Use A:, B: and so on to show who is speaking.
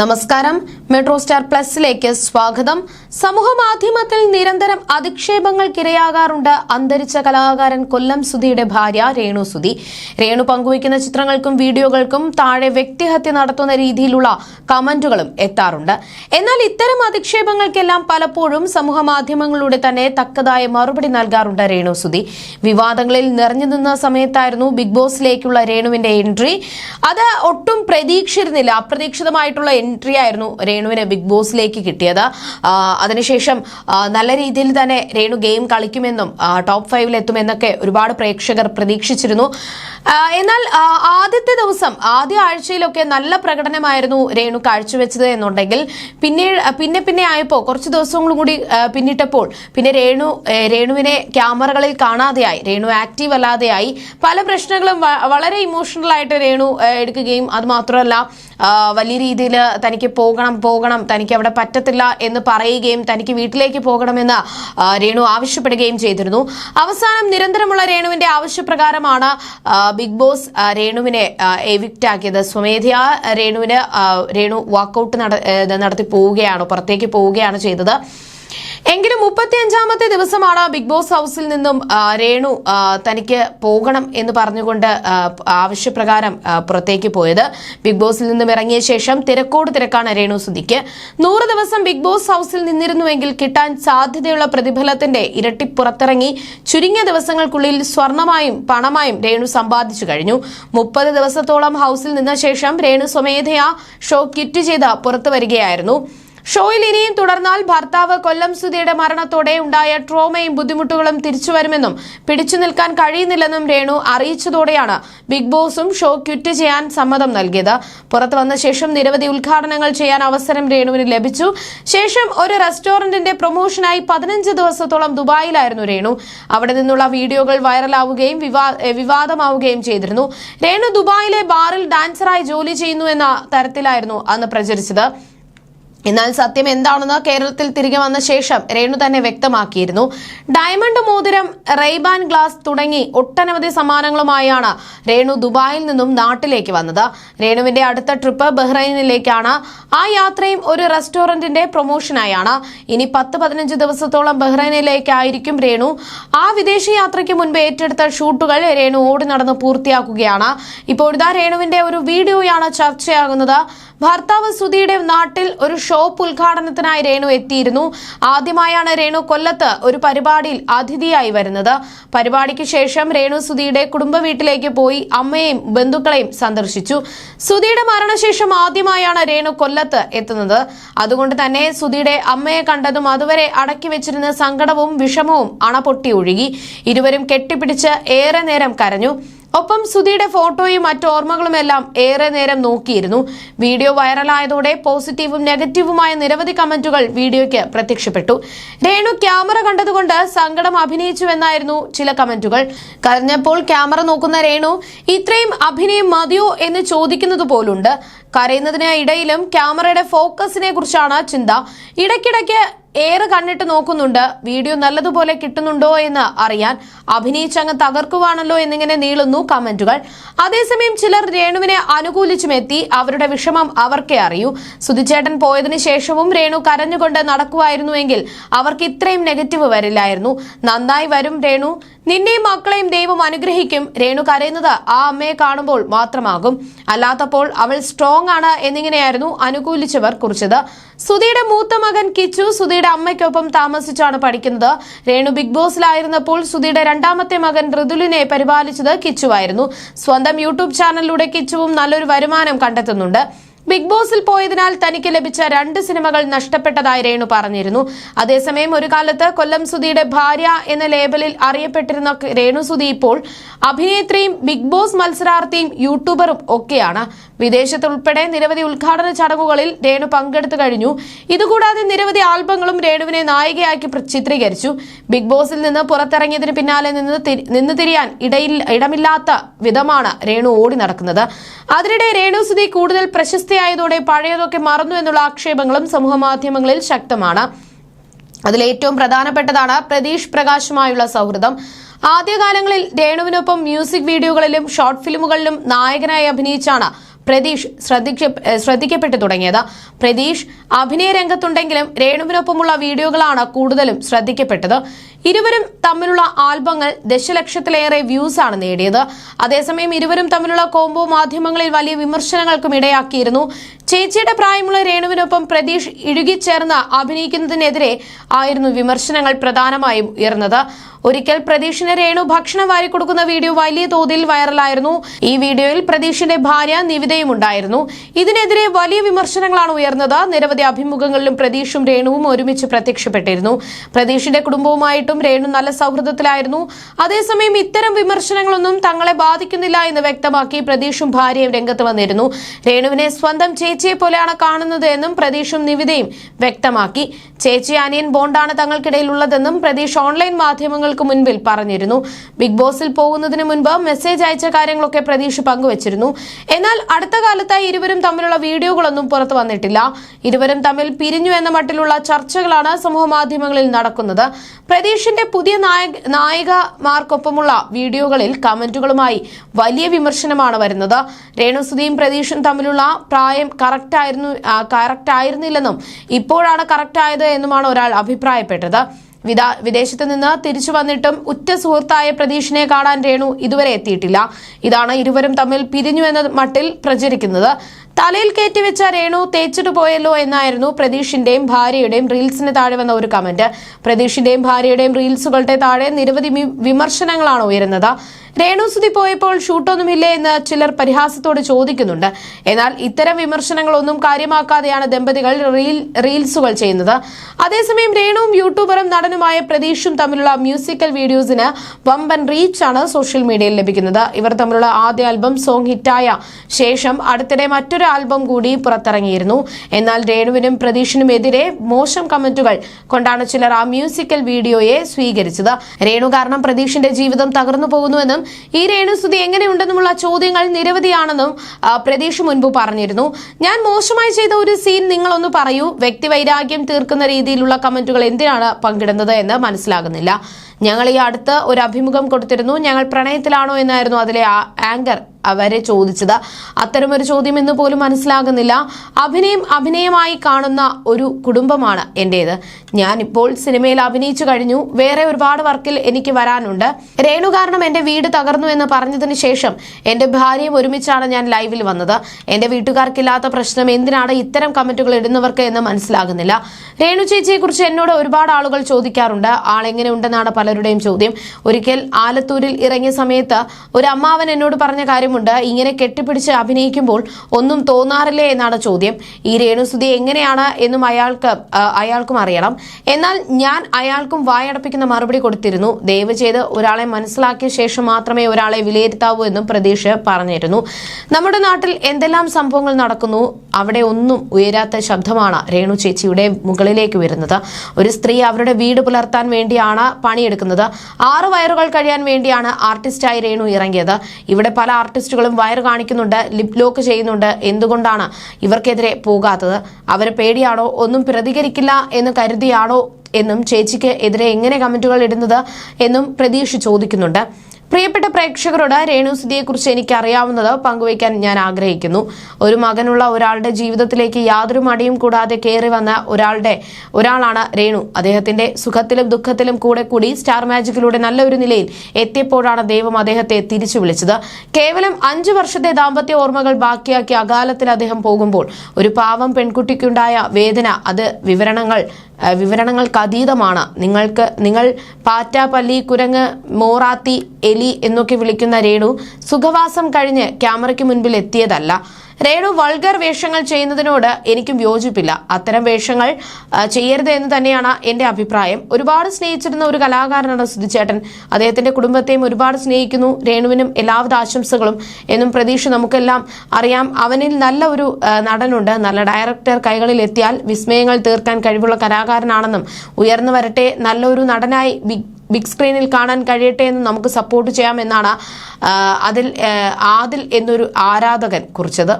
A: നമസ്കാരം. Metro star പ്ലസിലേക്ക് സ്വാഗതം. സമൂഹ മാധ്യമത്തിൽ നിരന്തരം അധിക്ഷേപങ്ങൾക്കിരയാകാറുണ്ട് അന്തരിച്ച കലാകാരൻ കൊല്ലം സുധിയുടെ ഭാര്യ രേണു സുധി. രേണു പങ്കുവയ്ക്കുന്ന ചിത്രങ്ങൾക്കും വീഡിയോകൾക്കും താഴെ വ്യക്തിഹത്യ നടത്തുന്ന രീതിയിലുള്ള കമന്റുകളും എത്താറുണ്ട്. എന്നാൽ ഇത്തരം അധിക്ഷേപങ്ങൾക്കെല്ലാം പലപ്പോഴും സമൂഹ മാധ്യമങ്ങളിലൂടെ തന്നെ തക്കതായ മറുപടി നൽകാറുണ്ട് രേണു സുധി. വിവാദങ്ങളിൽ നിറഞ്ഞു നിന്ന സമയത്തായിരുന്നു ബിഗ് ബോസിലേക്കുള്ള രേണുവിന്റെ എൻട്രി. അത് ഒട്ടും പ്രതീക്ഷിച്ചിരുന്നില്ല. അപ്രതീക്ഷിതമായിട്ടുള്ള എൻട്രി ആയിരുന്നു രേണുവിന് ബിഗ് ബോസിലേക്ക് കിട്ടിയത്. അതിനുശേഷം നല്ല രീതിയിൽ തന്നെ രേണു ഗെയിം കളിക്കുമെന്നും ടോപ്പ് ഫൈവിൽ എത്തുമെന്നൊക്കെ ഒരുപാട് പ്രേക്ഷകർ പ്രതീക്ഷിച്ചിരുന്നു. എന്നാൽ ആദ്യത്തെ ദിവസം ആദ്യ ആഴ്ചയിലൊക്കെ നല്ല പ്രകടനമായിരുന്നു രേണു കാഴ്ചവെച്ചത് എന്നുണ്ടെങ്കിൽ പിന്നെ പിന്നെ പിന്നെ ആയപ്പോൾ കുറച്ച് ദിവസങ്ങളും കൂടി പിന്നിട്ടപ്പോൾ പിന്നെ രേണു രേണുവിനെ ക്യാമറകളിൽ കാണാതെയായി രേണു ആക്റ്റീവ് അല്ലാതെയായി പല പ്രശ്നങ്ങളും വളരെ ഇമോഷണൽ ആയിട്ട് രേണു എടുക്കുകയും അത് മാത്രമല്ല ആ, വലിയ രീതിയിൽ തനിക്ക് പോകണം പോകണം തനിക്ക് അവിടെ പറ്റത്തില്ല എന്ന് പറയുകയും തനിക്ക് വീട്ടിലേക്ക് പോകണമെന്ന് രേണു ആവശ്യപ്പെടുകയും ചെയ്തിരുന്നു. അവസാനം നിരന്തരമുള്ള രേണുവിന്റെ ആവശ്യപ്രകാരമാണ് ബിഗ് ബോസ് രേണുവിനെ എവിക്റ്റ് ആക്കിയത്. സ്വമേധയാ രേണുവിന് രേണു വാക്കൌട്ട് നടത്തി പോവുകയാണ് പുറത്തേക്ക് പോവുകയാണ് ചെയ്തത്. എങ്കിലും മുപ്പത്തിയഞ്ചാമത്തെ ദിവസമാണ് ബിഗ് ബോസ് ഹൗസിൽ നിന്നും രേണു തനിക്ക് പോകണം എന്ന് പറഞ്ഞുകൊണ്ട് ആവശ്യപ്രകാരം പുറത്തേക്ക് പോയത്. ബിഗ് ബോസിൽ നിന്നും ഇറങ്ങിയ ശേഷം തിരക്കോട് തിരക്കാണ് രേണു സുധിക്ക്. നൂറ് ദിവസം ബിഗ് ബോസ് ഹൗസിൽ നിന്നിരുന്നുവെങ്കിൽ കിട്ടാൻ സാധ്യതയുള്ള പ്രതിഫലത്തിന്റെ ഇരട്ടി പുറത്തിറങ്ങി ചുരുങ്ങിയ ദിവസങ്ങൾക്കുള്ളിൽ സ്വർണമായും പണമായും രേണു സമ്പാദിച്ചു കഴിഞ്ഞു. മുപ്പത് ദിവസത്തോളം ഹൗസിൽ നിന്ന ശേഷം രേണു സ്വമേധയാ ഷോ കിറ്റ് ചെയ്ത് പുറത്തു വരികയായിരുന്നു. ഷോയിൽ ഇനിയും തുടർന്നാൽ ഭർത്താവ് കൊല്ലം സുധിയുടെ മരണത്തോടെ ഉണ്ടായ ട്രോമയും ബുദ്ധിമുട്ടുകളും തിരിച്ചുവരുമെന്നും പിടിച്ചു നിൽക്കാൻ കഴിയുന്നില്ലെന്നും രേണു അറിയിച്ചതോടെയാണ് ബിഗ് ബോസും ഷോ ക്വിറ്റ് ചെയ്യാൻ സമ്മതം നൽകിയത്. പുറത്തു വന്ന ശേഷം നിരവധി ഉദ്ഘാടനങ്ങൾ ചെയ്യാൻ അവസരം രേണുവിന് ലഭിച്ചു. ശേഷം ഒരു റെസ്റ്റോറന്റിന്റെ പ്രൊമോഷനായി പതിനഞ്ച് ദിവസത്തോളം ദുബായിലായിരുന്നു രേണു. അവിടെ നിന്നുള്ള വീഡിയോകൾ വൈറലാവുകയും വിവാദമാവുകയും ചെയ്തിരുന്നു. രേണു ദുബായിലെ ബാറിൽ ഡാൻസറായി ജോലി ചെയ്യുന്നു എന്ന തരത്തിലായിരുന്നു അന്ന് പ്രചരിച്ചത്. എന്നാൽ സത്യം എന്താണെന്ന് കേരളത്തിൽ തിരികെ വന്ന ശേഷം രേണു തന്നെ വ്യക്തമാക്കിയിരുന്നു. ഡയമണ്ട് മോതിരം റെയ്ബാൻ ഗ്ലാസ് തുടങ്ങി ഒട്ടനവധി സമ്മാനങ്ങളുമായാണ് രേണു ദുബായിൽ നിന്നും നാട്ടിലേക്ക് വന്നത്. രേണുവിന്റെ അടുത്ത ട്രിപ്പ് ബഹ്റൈനിലേക്കാണ്. ആ യാത്രയും ഒരു റെസ്റ്റോറന്റിന്റെ പ്രൊമോഷനായാണ്. ഇനി പത്ത് പതിനഞ്ച് ദിവസത്തോളം ബഹ്റൈനിലേക്കായിരിക്കും രേണു. ആ വിദേശ യാത്രയ്ക്ക് മുൻപ് ഏറ്റെടുത്ത ഷൂട്ടുകൾ രേണു ഓടി നടന്ന് പൂർത്തിയാക്കുകയാണ്. ഇപ്പോഴിതാ രേണുവിന്റെ ഒരു വീഡിയോയാണ് ചർച്ചയാകുന്നത്. ഭർത്താവ് സുധിയുടെ നാട്ടിൽ ഒരു ഷോപ്പ് ഉദ്ഘാടനത്തിനായി രേണു എത്തിയിരുന്നു. ആദ്യമായാണ് രേണു കൊല്ലത്ത് ഒരു പരിപാടിയിൽ അതിഥിയായി വരുന്നത്. പരിപാടിക്ക് ശേഷം രേണു സുധിയുടെ കുടുംബ വീട്ടിലേക്ക് പോയി അമ്മയെയും ബന്ധുക്കളെയും സന്ദർശിച്ചു. സുധിയുടെ മരണശേഷം ആദ്യമായാണ് രേണു കൊല്ലത്ത് എത്തുന്നത്. അതുകൊണ്ട് തന്നെ സുധിയുടെ അമ്മയെ കണ്ടതും അതുവരെ അടക്കി വെച്ചിരുന്ന സങ്കടവും വിഷമവും അണപൊട്ടി ഒഴുകി. ഇരുവരും കെട്ടിപ്പിടിച്ച് ഏറെ നേരം കരഞ്ഞു. ഒപ്പം സുധിയുടെ ഫോട്ടോയും മറ്റു ഓർമ്മകളും എല്ലാം ഏറെ നേരം നോക്കിയിരുന്നു. വീഡിയോ വൈറലായതോടെ പോസിറ്റീവും നെഗറ്റീവുമായ നിരവധി കമന്റുകൾ വീഡിയോയ്ക്ക് പ്രത്യക്ഷപ്പെട്ടു. രേണു ക്യാമറ കണ്ടതുകൊണ്ട് സങ്കടം അഭിനയിച്ചുവെന്നായിരുന്നു ചില കമന്റുകൾ. കരഞ്ഞപ്പോൾ ക്യാമറ നോക്കുന്ന രേണു ഇത്രയും അഭിനയം മതിയോ? എന്ന് ചോദിക്കുന്നത് പോലുണ്ട്. കരയുന്നതിന് ഇടയിലും ക്യാമറയുടെ ഫോക്കസിനെ കുറിച്ചാണ് ചിന്ത. ഇടയ്ക്കിടയ്ക്ക് ഏറെ കണ്ണിട്ട് നോക്കുന്നുണ്ട്. വീഡിയോ നല്ലതുപോലെ കിട്ടുന്നുണ്ടോ എന്ന് അറിയാൻ അഭിനയിച്ചങ്ങ് തകർക്കുവാണല്ലോ എന്നിങ്ങനെ നീളുന്നു കമന്റുകൾ. അതേസമയം ചിലർ രേണുവിനെ അനുകൂലിച്ചുമെത്തി. അവരുടെ വിഷമം അവർക്കേ അറിയൂ. സുധിച്ചേട്ടൻ പോയതിനു ശേഷവും രേണു കരഞ്ഞുകൊണ്ട് നടക്കുമായിരുന്നുവെങ്കിൽ അവർക്ക് ഇത്രയും നെഗറ്റീവ് വരില്ലായിരുന്നു. നന്നായി വരും രേണു. നിന്നെയും മക്കളെയും ദൈവം അനുഗ്രഹിക്കും. രേണു കരയുന്നത് ആ അമ്മയെ കാണുമ്പോൾ മാത്രമാകും. അല്ലാത്തപ്പോൾ അവൾ സ്ട്രോങ് ആണ് എന്നിങ്ങനെയായിരുന്നു അനുകൂലിച്ചവർ കുറിച്ചത്. സുധിയുടെ മൂത്ത മകൻ കിച്ചു സുധിയുടെ അമ്മയ്ക്കൊപ്പം താമസിച്ചാണ് പഠിക്കുന്നത്. രേണു ബിഗ് ബോസിലായിരുന്നപ്പോൾ സുധിയുടെ രണ്ടാമത്തെ മകൻ ഋതുലിനെ പരിപാലിച്ചത് കിച്ചുവായിരുന്നു. സ്വന്തം യൂട്യൂബ് ചാനലിലൂടെ കിച്ചുവും നല്ലൊരു വരുമാനം കണ്ടെത്തുന്നുണ്ട്. ബിഗ് ബോസിൽ പോയതിനാൽ തനിക്ക് ലഭിച്ച രണ്ട് സിനിമകൾ നഷ്ടപ്പെട്ടതായി രേണു പറഞ്ഞിരുന്നു. അതേസമയം ഒരു കാലത്ത് കൊല്ലം സുധിയുടെ ഭാര്യ എന്ന ലേബലിൽ അറിയപ്പെട്ടിരുന്ന രേണു സുധി ഇപ്പോൾ അഭിനേത്രിയും ബിഗ് ബോസ് മത്സരാർത്ഥിയും യൂട്യൂബറും ഒക്കെയാണ്. വിദേശത്തുൾപ്പെടെ നിരവധി ഉദ്ഘാടന ചടങ്ങുകളിൽ രേണു പങ്കെടുത്തു കഴിഞ്ഞു. ഇതുകൂടാതെ നിരവധി ആൽബങ്ങളും രേണുവിനെ നായികയാക്കി ചിത്രീകരിച്ചു. ബിഗ് ബോസിൽ നിന്ന് പുറത്തിറങ്ങിയതിന് പിന്നാലെ നിന്ന് തിരിയാൻ ഇടയിൽ ഇടമില്ലാത്ത വിധമാണ് രേണു ഓടി നടക്കുന്നത്. അതിനിടെ രേണു സുധി കൂടുതൽ പ്രശസ്തിയായതോടെ പഴയതൊക്കെ മറന്നു എന്നുള്ള ആക്ഷേപങ്ങളും സമൂഹമാധ്യമങ്ങളിൽ ശക്തമാണ്. അതിലേറ്റവും പ്രധാനപ്പെട്ടതാണ് പ്രതീഷ് പ്രകാശുമായുള്ള സൗഹൃദം. ആദ്യകാലങ്ങളിൽ രേണുവിനൊപ്പം മ്യൂസിക് വീഡിയോകളിലും ഷോർട്ട് ഫിലിമുകളിലും നായകനായി അഭിനയിച്ചാണ് പ്രതീഷ് ശ്രദ്ധിക്ക ശ്രദ്ധിക്കപ്പെട്ടു തുടങ്ങിയത്. പ്രതീഷ് അഭിനയ രംഗത്തുണ്ടെങ്കിലും രേണുവിനൊപ്പമുള്ള വീഡിയോകളാണ് കൂടുതലും ശ്രദ്ധിക്കപ്പെട്ടത്. ഇരുവരും തമ്മിലുള്ള ആൽബങ്ങൾ ദശലക്ഷത്തിലേറെ വ്യൂസ് ആണ് നേടിയത്. അതേസമയം ഇരുവരും തമ്മിലുള്ള കോംബോ മാധ്യമങ്ങളിൽ വലിയ വിമർശനങ്ങൾക്കും ഇടയാക്കിയിരുന്നു. ചേച്ചിയുടെ പ്രായമുള്ള രേണുവിനൊപ്പം പ്രതീഷ് ഇഴുകിച്ചേർന്ന് അഭിനയിക്കുന്നതിനെതിരെ ആയിരുന്നു വിമർശനങ്ങൾ പ്രധാനമായും ഉയർന്നത്. ഒരിക്കൽ പ്രതീഷിന് രേണു ഭക്ഷണം വാരി കൊടുക്കുന്ന വീഡിയോ വലിയ തോതിൽ വൈറലായിരുന്നു. ഈ വീഡിയോയിൽ പ്രതീഷിന്റെ ഭാര്യ നിവിതയും ഉണ്ടായിരുന്നു. ഇതിനെതിരെ വലിയ വിമർശനങ്ങളാണ് ഉയർന്നത്. നിരവധി അഭിമുഖങ്ങളിലും പ്രതീഷും രേണുവും ഒരുമിച്ച് പ്രത്യക്ഷപ്പെട്ടിരുന്നു. പ്രതീഷിന്റെ കുടുംബവുമായിട്ടും രേണു നല്ല സൗഹൃദത്തിലായിരുന്നു. അതേസമയം ഇത്തരം വിമർശനങ്ങളൊന്നും തങ്ങളെ ബാധിക്കുന്നില്ല എന്ന് വ്യക്തമാക്കി പ്രതീഷും ഭാര്യയും രംഗത്ത് വന്നിരുന്നു. രേണുവിനെ സ്വന്തം ചേച്ചിയെ പോലെയാണ് കാണുന്നത് എന്നും പ്രതീഷും നിവിതയും വ്യക്തമാക്കി. ചേച്ചി അനിയൻ ബോണ്ടാണ് തങ്ങൾക്കിടയിലുള്ളതെന്നും പ്രതീഷ് ഓൺലൈൻ മാധ്യമങ്ങൾക്ക് മുൻപിൽ പറഞ്ഞിരുന്നു. ബിഗ് ബോസിൽ പോകുന്നതിന് മുൻപ് മെസ്സേജ് അയച്ച കാര്യങ്ങളൊക്കെ പ്രതീക്ഷ പങ്കുവച്ചിരുന്നു. എന്നാൽ അടുത്ത കാലത്തായി ഇരുവരും തമ്മിലുള്ള വീഡിയോകളൊന്നും പുറത്തു വന്നിട്ടില്ല. ഇരുവരും തമ്മിൽ പിരിഞ്ഞു എന്ന മട്ടിലുള്ള ചർച്ചകളാണ് സമൂഹ മാധ്യമങ്ങളിൽ നടക്കുന്നത്. പ്രതീഷിന്റെ പുതിയ നായക നായികമാർക്കൊപ്പമുള്ള വീഡിയോകളിൽ കമന്റുകളുമായി വലിയ വിമർശനമാണ് വരുന്നത്. രേണുസുതിയും പ്രതീഷും തമ്മിലുള്ള പ്രായം കറക്റ്റ് ആയിരുന്നു കറക്റ്റ് ആയിരുന്നില്ലെന്നും ഇപ്പോഴാണ് കറക്റ്റ് ആയത് എന്നുമാണ് ഒരാൾ അഭിപ്രായപ്പെട്ടത്. വിദാ വിദേശത്ത് നിന്ന് തിരിച്ചു വന്നിട്ടും ഉറ്റ സുഹൃത്തായ പ്രതീഷിനെ കാണാൻ രേണു ഇതുവരെ എത്തിയിട്ടില്ല. ഇതാണ് ഇരുവരും തമ്മിൽ പിരിഞ്ഞു എന്ന മട്ടിൽ പ്രചരിക്കുന്നത്. തലയിൽ കയറ്റിവെച്ച രേണു തേച്ചിട്ട് പോയല്ലോ എന്നായിരുന്നു പ്രതീഷിന്റെയും ഭാര്യയുടെയും റീൽസിന് താഴെ വന്ന ഒരു കമന്റ്. പ്രതീഷിന്റെയും ഭാര്യയുടെയും റീൽസുകളുടെ താഴെ നിരവധി വിമർശനങ്ങളാണ് ഉയരുന്നത്. രേണുസുതി പോയപ്പോൾ ഷൂട്ടൊന്നുമില്ലേ എന്ന് ചിലർ പരിഹാസത്തോട് ചോദിക്കുന്നുണ്ട്. എന്നാൽ ഇത്തരം വിമർശനങ്ങളൊന്നും കാര്യമാക്കാതെയാണ് ദമ്പതികൾ റീൽ റീൽസുകൾ ചെയ്യുന്നത്. അതേസമയം രേണുവും യൂട്യൂബറും നടനുമായ പ്രതീഷും തമ്മിലുള്ള മ്യൂസിക്കൽ വീഡിയോസിന് വമ്പൻ റീച്ചാണ് സോഷ്യൽ മീഡിയയിൽ ലഭിക്കുന്നത്. ഇവർ തമ്മിലുള്ള ആദ്യ ആൽബം സോങ് ഹിറ്റായ ശേഷം അടുത്തിടെ മറ്റൊരു ആൽബം കൂടി പുറത്തിറങ്ങിയിരുന്നു. എന്നാൽ രേണുവിനും പ്രതീഷിനും എതിരെ മോശം കമന്റുകൾ കൊണ്ടാണ് ചിലർ ആ മ്യൂസിക്കൽ വീഡിയോയെ സ്വീകരിച്ചത്. രേണു കാരണം പ്രതീഷിന്റെ ജീവിതം തകർന്നു പോകുന്നുവെന്നും ഈ രേണുസ്തുതി എങ്ങനെയുണ്ടെന്നുമുള്ള ചോദ്യങ്ങൾ നിരവധിയാണെന്നും പ്രതീഷ് മുൻപ് പറഞ്ഞിരുന്നു. ഞാൻ മോശമായി ചെയ്ത ഒരു സീൻ നിങ്ങളൊന്ന് പറയൂ. വ്യക്തിവൈരാഗ്യം തീർക്കുന്ന രീതിയിലുള്ള കമന്റുകൾ എന്തിനാണ് പങ്കിടുന്നത് എന്ന് മനസ്സിലാകുന്നില്ല. ഞങ്ങൾ ഈ അടുത്ത് ഒരു അഭിമുഖം കൊടുത്തിരുന്നു. ഞങ്ങൾ പ്രണയത്തിലാണോ എന്നായിരുന്നു അതിലെ ആങ്കർ അവരെ ചോദിച്ചത്. അത്തരമൊരു ചോദ്യം എന്ന് പോലും മനസ്സിലാകുന്നില്ല. അഭിനയം അഭിനയമായി കാണുന്ന ഒരു കുടുംബമാണ് എന്റേത് ഞാനിപ്പോൾ സിനിമയിൽ അഭിനയിച്ചു കഴിഞ്ഞു. വേറെ ഒരുപാട് വർക്കിൽ എനിക്ക് വരാനുണ്ട്. രേണു കാരണം എന്റെ വീട് തകർന്നു എന്ന് പറഞ്ഞതിന് ശേഷം എന്റെ ഭാര്യയും ഒരുമിച്ചാണ് ഞാൻ ലൈവിൽ വന്നത്. എന്റെ വീട്ടുകാർക്കില്ലാത്ത പ്രശ്നം എന്തിനാണ് ഇത്തരം കമന്റുകൾ ഇടുന്നവർക്ക് എന്ന് മനസ്സിലാകുന്നില്ല. രേണു ചേച്ചിയെ കുറിച്ച് എന്നോട് ഒരുപാട് ആളുകൾ ചോദിക്കാറുണ്ട്. ആളെങ്ങനെ ഉണ്ടെന്നാണ് പലരുടെയും ചോദ്യം. ഒരിക്കൽ ആലത്തൂരിൽ ഇറങ്ങിയ സമയത്ത് ഒരു അമ്മാവൻ എന്നോട് പറഞ്ഞ കാര്യമുണ്ട്. ഇങ്ങനെ കെട്ടിപ്പിടിച്ച് അഭിനയിക്കുമ്പോൾ ഒന്നും തോന്നാറില്ലേ എന്നാണ് ചോദ്യം. ഈ രേണുസുതി എങ്ങനെയാണ് എന്നും അയാൾക്ക് അയാൾക്കും അറിയണം. എന്നാൽ ഞാൻ അയാൾക്കും വായടപ്പിക്കുന്ന മറുപടി കൊടുത്തിരുന്നു. ദയവ് ചെയ്ത് ഒരാളെ മനസ്സിലാക്കിയ ശേഷം മാത്രമേ ഒരാളെ വിലയിരുത്താവൂ എന്നും പ്രതീക്ഷ പറഞ്ഞിരുന്നു. നമ്മുടെ നാട്ടിൽ എന്തെല്ലാം സംഭവങ്ങൾ നടക്കുന്നു? അവിടെ ഒന്നും ഉയരാത്ത ശബ്ദമാണ് രേണു ചേച്ചിയുടെ മുകളിലേക്ക് വരുന്നത്. ഒരു സ്ത്രീ അവരുടെ വീട് പുലർത്താൻ വേണ്ടിയാണ് പണിയെടുക്കുന്നത്. ആറ് വയറുകൾ കഴിയാൻ വേണ്ടിയാണ് ആർട്ടിസ്റ്റായി രേണു ഇറങ്ങിയത്. ഇവിടെ പല ആർട്ടിസ്റ്റുകളും വയർ കാണിക്കുന്നുണ്ട് ലിപ് ലോക്ക് ചെയ്യുന്നുണ്ട് എന്തുകൊണ്ടാണ് ഇവർക്കെതിരെ പോകാത്തത്? അവരെ പേടിയാണോ? ഒന്നും പ്രതികരിക്കില്ല എന്ന് കരുതിയാണോ? എന്നും ചേച്ചിക്ക് എതിരെ എങ്ങനെ കമന്റുകൾ ഇടുന്നത് എന്നും പ്രതീക്ഷ ചോദിക്കുന്നുണ്ട്. പ്രിയപ്പെട്ട പ്രേക്ഷകരോട് രേണുസുതിയെക്കുറിച്ച് എനിക്ക് അറിയാവുന്നത് പങ്കുവയ്ക്കാൻ ഞാൻ ആഗ്രഹിക്കുന്നു. ഒരു മകനുള്ള ഒരാളുടെ ജീവിതത്തിലേക്ക് യാതൊരു മടിയും കൂടാതെ കയറി വന്ന ഒരാളുടെ ഒരാളാണ് രേണു. അദ്ദേഹത്തിന്റെ സുഖത്തിലും ദുഃഖത്തിലും കൂടെ കൂടി സ്റ്റാർ മാജിക്കിലൂടെ നല്ലൊരു നിലയിൽ എത്തിയപ്പോഴാണ് ദൈവം അദ്ദേഹത്തെ തിരിച്ചു വിളിച്ചത്. കേവലം അഞ്ചു വർഷത്തെ ദാമ്പത്യ ഓർമ്മകൾ ബാക്കിയാക്കി അകാലത്തിൽ അദ്ദേഹം പോകുമ്പോൾ ഒരു പാവം പെൺകുട്ടിക്കുണ്ടായ വേദന അത് വിവരണങ്ങൾ വിവരണങ്ങൾക്ക് അതീതമാണ്. നിങ്ങൾക്ക് നിങ്ങൾ പാറ്റ പല്ലി കുരങ്ങ് മോറാത്തി എലി എന്നൊക്കെ വിളിക്കുന്ന രേണു സുഖവാസം കഴിഞ്ഞ് ക്യാമറയ്ക്ക് മുൻപിൽ എത്തിയതല്ല. രേണു വൾഗർ വേഷങ്ങൾ ചെയ്യുന്നതിനോട് എനിക്കും യോജിപ്പില്ല. അത്തരം വേഷങ്ങൾ ചെയ്യരുത് എന്ന് തന്നെയാണ് എന്റെ അഭിപ്രായം. ഒരുപാട് സ്നേഹിച്ചിരുന്ന ഒരു കലാകാരനാണ് സുധിച്ചേട്ടൻ അദ്ദേഹത്തിന്റെ കുടുംബത്തെയും ഒരുപാട് സ്നേഹിക്കുന്നു. രേണുവിനും എല്ലാവിധ ആശംസകളും എന്നും പ്രതീക്ഷ നമുക്കെല്ലാം അറിയാം. അവനിൽ നല്ല ഒരു നടനുണ്ട്. നല്ല ഡയറക്ടർ കൈകളിൽ എത്തിയാൽ വിസ്മയങ്ങൾ തീർക്കാൻ കഴിവുള്ള കലാകാരനാണെന്നും ഉയർന്നു വരട്ടെ. നല്ലൊരു നടനായി ബിഗ് ബിഗ് സ്ക്രീനിൽ കാണാൻ കഴിയട്ടെ എന്ന് നമുക്ക് സപ്പോർട്ട് ചെയ്യാം എന്നാണ് അതിൽ ആദിൽ എന്നൊരു ആരാധകൻ കുറിച്ചത്.